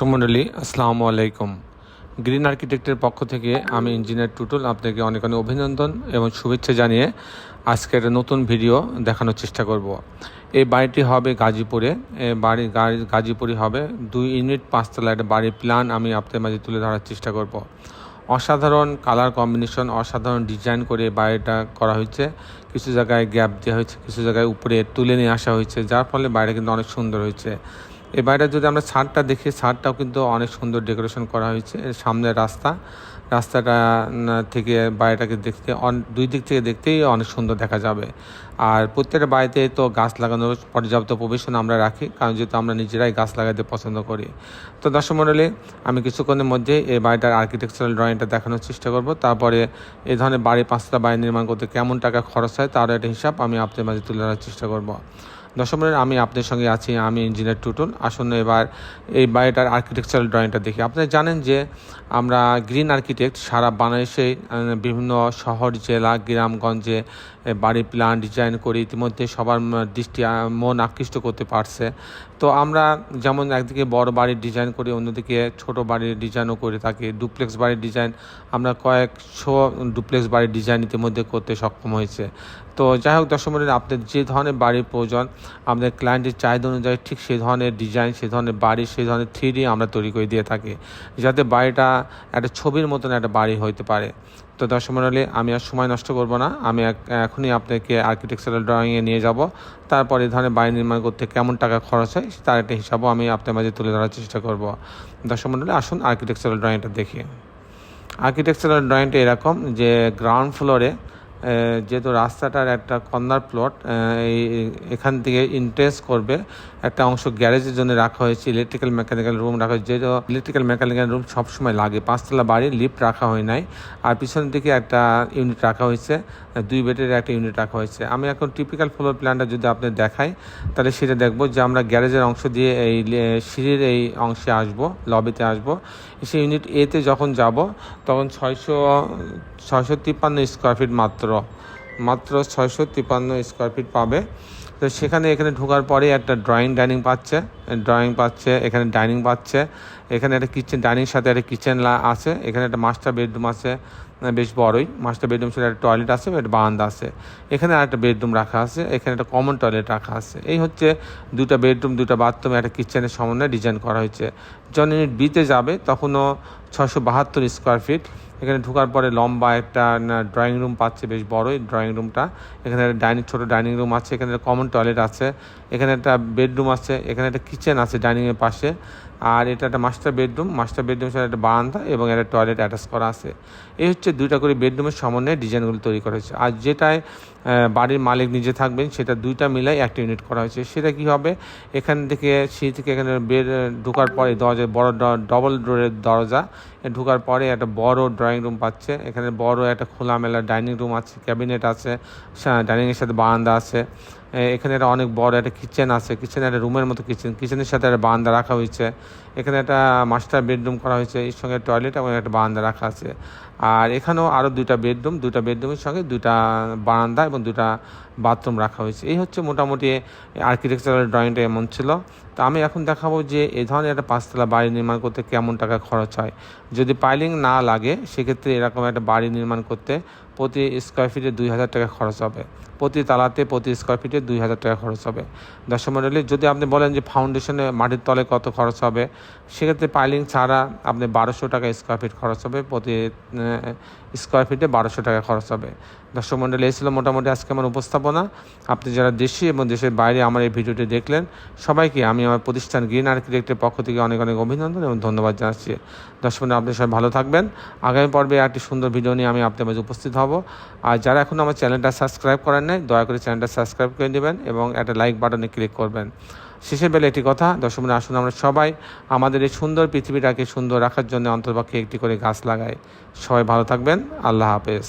সুমন্ডলী আসসালামু আলাইকুম। গ্রিন আর্কিটেক্টের পক্ষ থেকে আমি ইঞ্জিনিয়ার টুটুল আপনাকে অনেক অনেক অভিনন্দন এবং শুভেচ্ছা জানিয়ে আজকে একটা নতুন ভিডিও দেখানোর চেষ্টা করব। এই বাড়িটি হবে গাজীপুরে। বাড়ি গাজীপুরে হবে। দুই ইউনিট পাঁচতলা একটা বাড়ির প্ল্যান আমি আপনাদের মাঝে তুলে ধরার চেষ্টা করব। অসাধারণ কালার কম্বিনেশন অসাধারণ ডিজাইন করে বাড়িটা করা হয়েছে। কিছু জায়গায় গ্যাপ দেওয়া হয়েছে, কিছু জায়গায় উপরে তুলে নিয়ে আসা হয়েছে, যার ফলে বাড়িটা কিন্তু অনেক সুন্দর হয়েছে। এই বাইরে যদি আমরা ছাদটা দেখি, ছাদটাও কিন্তু অনেক সুন্দর ডেকোরেশন করা হয়েছে। এর সামনে রাস্তা, রাস্তাটা থেকে বাড়িটাকে দেখতে দুই দিক থেকে দেখতেই অনেক সুন্দর দেখা যাবে। আর প্রত্যেকটা বাড়িতে তো গাছ লাগানোর পর্যাপ্ত প্রবেশন আমরা রাখি, কারণ যেহেতু আমরা নিজেরাই গাছ লাগাতে পছন্দ করি। তো দর্শক মণ্ডলী, আমি কিছুক্ষণের মধ্যে এই বাড়িটার আর্কিটেকচারাল ড্রয়িংটা দেখানোর চেষ্টা করব। তারপরে এই ধরনের বাড়ি পাঁচটা বাড়ি নির্মাণ করতে কেমন টাকা খরচ হয় তার একটা হিসাব আমি আপনাদের মাঝে তুলে ধরার চেষ্টা করব। মণ্ডলী, আমি আপনাদের সঙ্গে আছি আমি ইঞ্জিনিয়ার টুটুল। আসুন এবার এই বাড়িটার আর্কিটেকচারাল ড্রয়িংটা দেখি। আপনারা জানেন যে আমরা গ্রিন আর্কিটেক্ট সারা বাংলাদেশে বিভিন্ন শহর জেলা গ্রামগঞ্জে এ, বাড়ি প্ল্যান ডিজাইন করে ইতিমধ্যে সবার দৃষ্টি মন আকৃষ্ট করতে পারছে। তো আমরা যেমন একদিকে বড় বাড়ির ডিজাইন করি অন্যদিকে ছোট বাড়ির ডিজাইনও করে থাকি। ডুপ্লেক্স বাড়ির ডিজাইন আমরা কয়েকশো ডুপ্লেক্স বাড়ির ডিজাইন ইতিমধ্যে করতে সক্ষম হয়েছে। তো যাই হোক দর্শক মণ্ডলী, আপনাদের যে ধরনের বাড়ির প্রয়োজন আমাদের ক্লায়েন্টের চাহিদা অনুযায়ী ঠিক সেই ধরনের ডিজাইন সেই ধরনের বাড়ি সেই ধরনের থ্রি আমরা তৈরি করে দিয়ে থাকি। যাতে বাড়িটা একটা ছবির মতন একটা বাড়ি হইতে পারে। তো দর্শক মন্ডলী আমি আর সময় নষ্ট করব না। আমি এখনই আপনাকে আর্কিটেকচারাল ড্রয়িংয়ে নিয়ে যাব। তারপরে ধরনের বাড়ি নির্মাণ করতে কেমন টাকা খরচ হয় তার একটা হিসাবও আমি আপনার মাঝে তুলে ধরার চেষ্টা করব। দর্শক মন্ডলী আসুন আর্কিটেকচারাল ড্রয়িংটা দেখি। আর্কিটেকচারাল ড্রয়িংটা এরকম যে গ্রাউন্ড ফ্লোরে যেহেতু রাস্তাটার একটা কর্নার প্লট এই এখান থেকে ইন্ট্রেস করবে। একটা অংশ গ্যারেজের জন্য রাখা হয়েছে, ইলেকট্রিক্যাল মেকানিক্যাল রুম রাখা হয়েছে। যেহেতু ইলেকট্রিক্যাল মেকানিক্যাল রুম সবসময় লাগে, পাঁচতলা বাড়ি, লিফট রাখা হয় নাই। আর পিছনের দিকে একটা ইউনিট রাখা হয়েছে, দুই বেডের একটা ইউনিট রাখা হয়েছে। আমি এখন টিপিক্যাল ফ্লোর প্ল্যানটা যদি আপনি দেখাই, তাহলে সেটা দেখব যে আমরা গ্যারেজের অংশ দিয়ে এই সিঁড়ির এই অংশে আসব লবিতে আসব। সেই ইউনিট এতে যখন যাব, তখন ছয়শো ছয়শো তিপ্পান্ন স্কোয়ার ফিট মাত্র। মাত্র ছয়শো তিপ্পান্ন স্কোয়ার ফিট পাবে। তো সেখানে এখানে ঢোকার পরে একটা ড্রয়িং ডাইনিং পাচ্ছে। ড্রয়িং পাচ্ছে, এখানে ডাইনিং পাচ্ছে, এখানে একটা কিচেন ডাইনিং সাথে একটা কিচেন আছে, এখানে একটা মাস্টার বেডরুম আছে বেশ বড়ই মাস্টার বেডরুম সাথে একটা টয়লেট আছে, একটা বারান্দা আছে, এখানে আর একটা বেডরুম রাখা আছে, এখানে একটা কমন টয়লেট রাখা আছে, এই হচ্ছে দুটো বেডরুম দুটো বাথরুম একটা কিচেনের সমন্বয়ে ডিজাইন করা হয়েছে, যখন ইউনিট বিতে যাবে, তখনও ছশো বাহাত্তর স্কোয়ার ফিট এখানে ঢোকার পরে লম্বা একটা ড্রয়িং রুম পাচ্ছে, বেশ বড়ই ড্রয়িং রুমটা এখানে একটা ডাইনিং ছোট ডাইনিং রুম আছে, এখানে কমন টয়লেট আছে, এখানে একটা বেডরুম আছে, এখানে একটা কিচেন আছে ডাইনিংয়ের পাশে। আর এটা একটা মাস্টার বেডরুম মাস্টার বেডরুম সাথে একটা বারান্দা এবং একটা টয়লেট অ্যাটাচ করা আছে। এই হচ্ছে দুইটা করে বেডরুমের সমন্বয়ে ডিজাইনগুলো তৈরি করা হয়েছে। আর যেটায় বাড়ির মালিক নিজে থাকবেন, সেটা দুইটা মিলাই একটা ইউনিট করা হয়েছে। সেটা কি হবে? এখান থেকে সিঁড়ি থেকে এখানে বেড ঢোকার পরে দরজা, বড় ডবল ডোরের দরজা ঢোকার পরে একটা বড় ড্রয়িং রুম পাচ্ছে। এখানে বড় একটা খোলামেলা ডাইনিং রুম আছে ক্যাবিনেট আছে ডাইনিংয়ের সাথে বারান্দা আছে। এখানে একটা অনেক বড় একটা কিচেন আছে। কিচেনে একটা রুমের মতো কিচেন কিচেনের সাথে একটা বান্দা রাখা হয়েছে। এখানে একটা মাস্টার বেডরুম করা হয়েছে। এর সঙ্গে টয়লেট এবং একটা বারান্দা রাখা আছে। আর এখানেও আরও দুইটা বেডরুম দুইটা বেডরুমের সঙ্গে দুইটা বারান্দা এবং দুটা বাথরুম রাখা হয়েছে। এই হচ্ছে মোটামুটি আর্কিটেকচারাল ড্রয়িংটা এমন ছিল। তো আমি এখন দেখাবো যে এ ধরনের একটা পাঁচতলা বাড়ি নির্মাণ করতে কেমন টাকা খরচ হয়। যদি পাইলিং না লাগে, সেক্ষেত্রে এরকম একটা বাড়ি নির্মাণ করতে প্রতি স্কোয়ার ফিটে দুই হাজার টাকা খরচ হবে। প্রতি তালাতে প্রতি স্কোয়ার ফিটে দুই হাজার টাকা খরচ হবে। দর্শক মণ্ডলী, যদি আপনি বলেন যে ফাউন্ডেশনে মাটির তলে কত খরচ হবে, সেক্ষেত্রে পাইলিং ছাড়া আপনি বারোশো টাকা স্কোয়ার ফিট খরচ হবে, প্রতি স্কোয়ার ফিটে বারোশো টাকা খরচ হবে। দর্শক মণ্ডলী, এই ছিল মোটামুটি আজকে আমার উপস্থাপনা। আপনি যারা দেশি এবং দেশের বাইরে আমার এই ভিডিওটি দেখলেন, সবাইকে আমি আমার প্রতিষ্ঠান গ্রিন আর্কিটেক্টের পক্ষ থেকে অনেক অনেক অভিনন্দন এবং ধন্যবাদ জানাচ্ছি। দর্শক আপনি সবাই ভালো থাকবেন। আগামী পর্বে একটি সুন্দর ভিডিও নিয়ে আমি আপনার মাঝে উপস্থিত হব। আর যারা এখন আমার চ্যানেলটা সাবস্ক্রাইব করেন নাই, দয়া করে চ্যানেলটা সাবস্ক্রাইব করে দেবেন এবং একটা লাইক বাটনে ক্লিক করবেন। শেষের বেলা একটি কথা, দর্শক আসুন আমরা সবাই আমাদের এই সুন্দর পৃথিবীটাকে সুন্দর রাখার জন্য অন্তর্পক্ষে একটি করে গাছ লাগাই। সবাই ভালো থাকবেন। আল্লাহ হাফেজ।